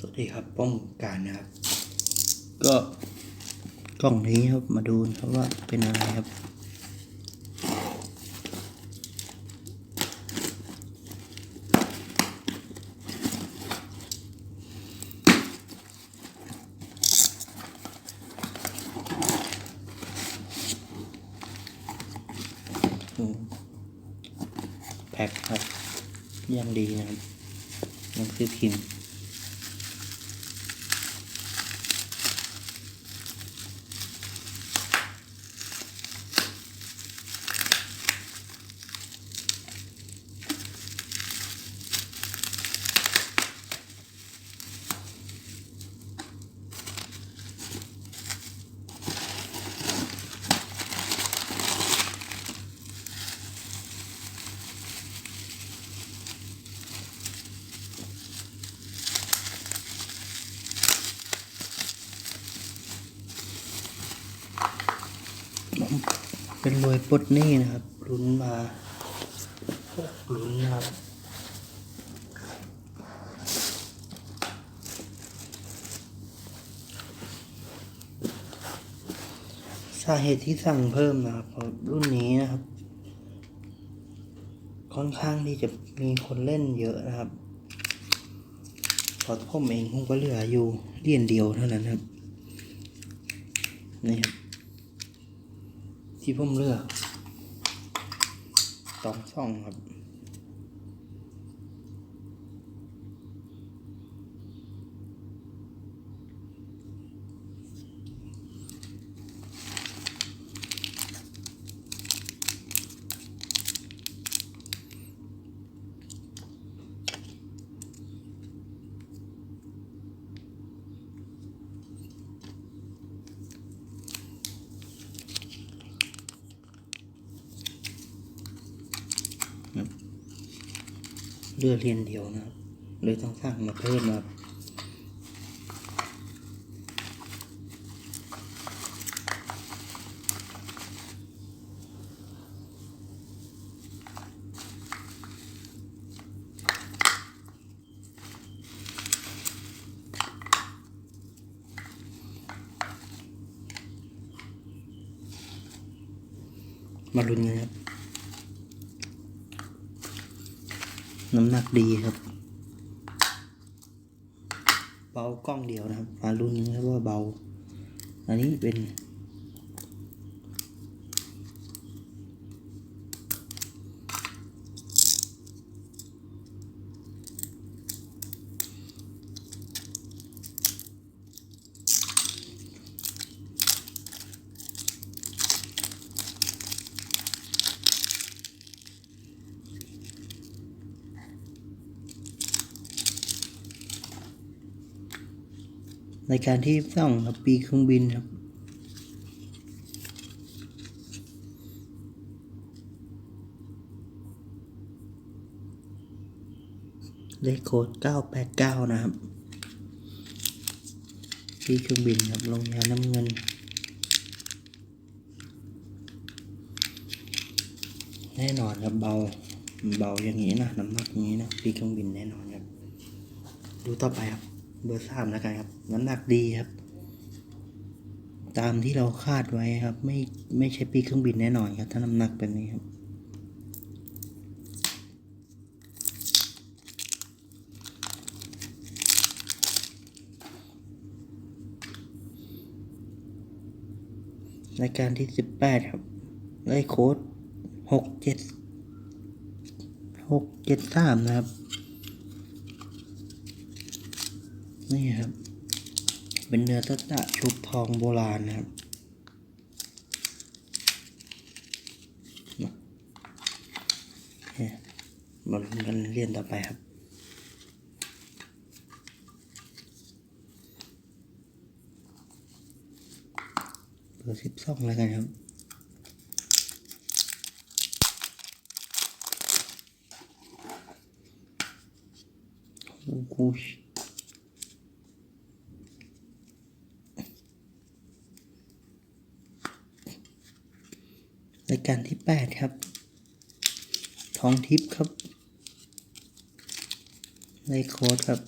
สวัสดีครับป้องการนะครับ ก็กล่องนี้ครับมาดูครับว่าเป็นอะไรครับ แพ็คครับยังดีนะครับหนังสือพิมพ์ เป็นรวยปลดหนี้นะครับลุ้นมาหกลุ้นนะครับสาเหตุที่สั่งเพิ่มนะครับเพราะรุ่นนี้นะครับ ค่อนข้างที่จะมีคนเล่นเยอะนะครับพอผมเองผมก็เหลืออยู่เหรียญเดียวเท่านั้นครับนี่ครับ ที่ผมเลือกสองช่องครับ เลือกเรียนเดียวนะครับ เลยต้องสร้างมาเพิ่มนะครับมาลุ้นกันครับ น้ำหนักดีครับ เบากล้องเดียวนะครับมารุ่นนี้ครับว่าเบา อันนี้เป็น ในการที่ส่องครับปีเครื่องบินครับเลขโค้ด989 นะครับปีเครื่องบินครับลงยาน้ำเงิน แน่นอนครับเบา เบาอย่างนี้นะ น้ำหนักอย่างนี้นะ ปีเครื่องบินแน่นอนครับ ดูต่อไปครับ เบอร์สามแล้วกันครับ น้ำหนักดีครับ ตามที่เราคาดไว้ครับ ไม่ไม่ใช่ปีเครื่องบินแน่นอนครับ ถ้าน้ำหนักแบบนี้ครับรายการที่สิบแปดครับเลขโค้ดหกเจ็ดหกเจ็ดสามนะครับ นี่ครับ เป็นเนื้อตะตะชุบทองโบราณนะครับเนี่ยมาลุ้นกันเรียนต่อไปครับ เบอร์สิบสองแล้วกันครับโอ้โห การที่แปดครับ ทองทิพย์ครับในโค้ดครับ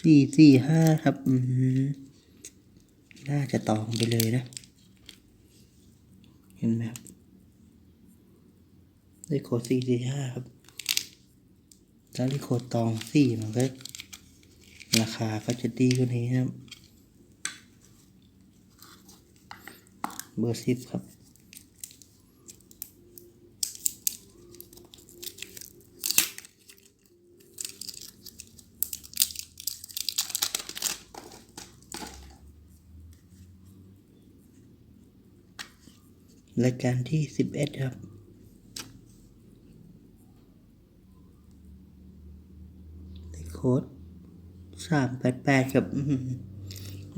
สี่สี่ห้าครับอืมน่าจะตองไปเลยนะ เห็นไหมครับเลโค้ดสี่สี่ห้าครับถ้าเลโค้ดตองสี่มันก็ราคาก็จะดีกว่านี้ครับ เบอร์สิบครับ รายการที่สิบเอ็ดครับเลขโค้ดสามแปดแปดครับ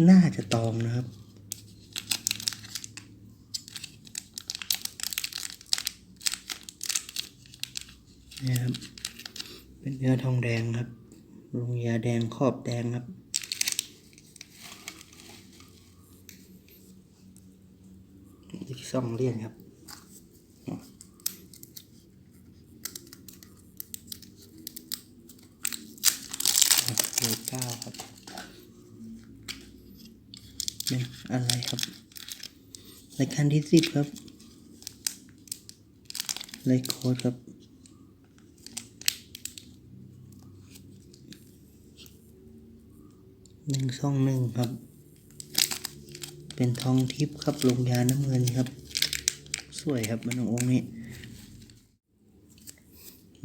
น่าจะตองนะครับ นี่ครับ เป็นเนื้อทองแดงครับลงยาแดงขอบแดงครับอีกสองเหรียญครับเลขเก้าครับเป็นอะไรครับรายการที่สิบครับเลโค้ดครับ หนึ่งสองหนึ่งครับ เป็นทองทิพย์ครับลงยาน้ำเงินครับ สวยครับมันองค์นี้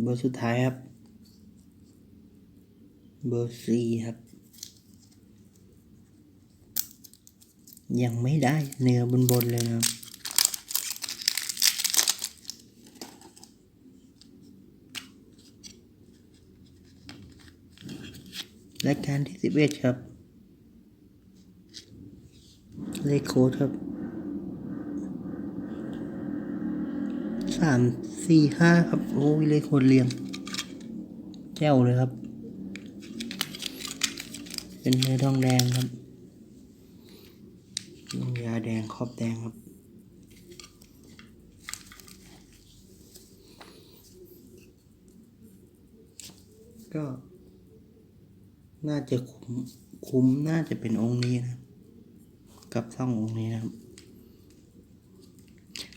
เบอร์สุดท้ายครับ เบอร์สี่ครับ ยังไม่ได้เนื้อบนบนเลยนะครับรายการที่สิบเอ็ดครับ เลขโค้ดครับสามสี่ห้าครับ โอ้ยเลขโค้ดเรียง แจ้วเลยครับ เป็นเนื้อทองแดงครับยาแดงขอบแดงครับก็ น่าจะคุ้ม คุ้ม น่าจะเป็นองค์นี้นะ กับสององค์นี้นะครับ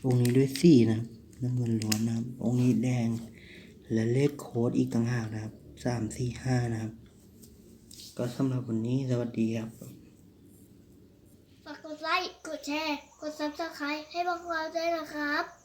องค์นี้ด้วยสีนะครับน้ำเงินล้วนนะครับ องค์นี้แดง และเลขโค้ดอีกต่างหากนะครับสามสี่ห้านะครับ ก็สำหรับวันนี้สวัสดีครับฝากกดไลค์กดแชร์ กด subscribe ให้พวกเราด้วยนะครับ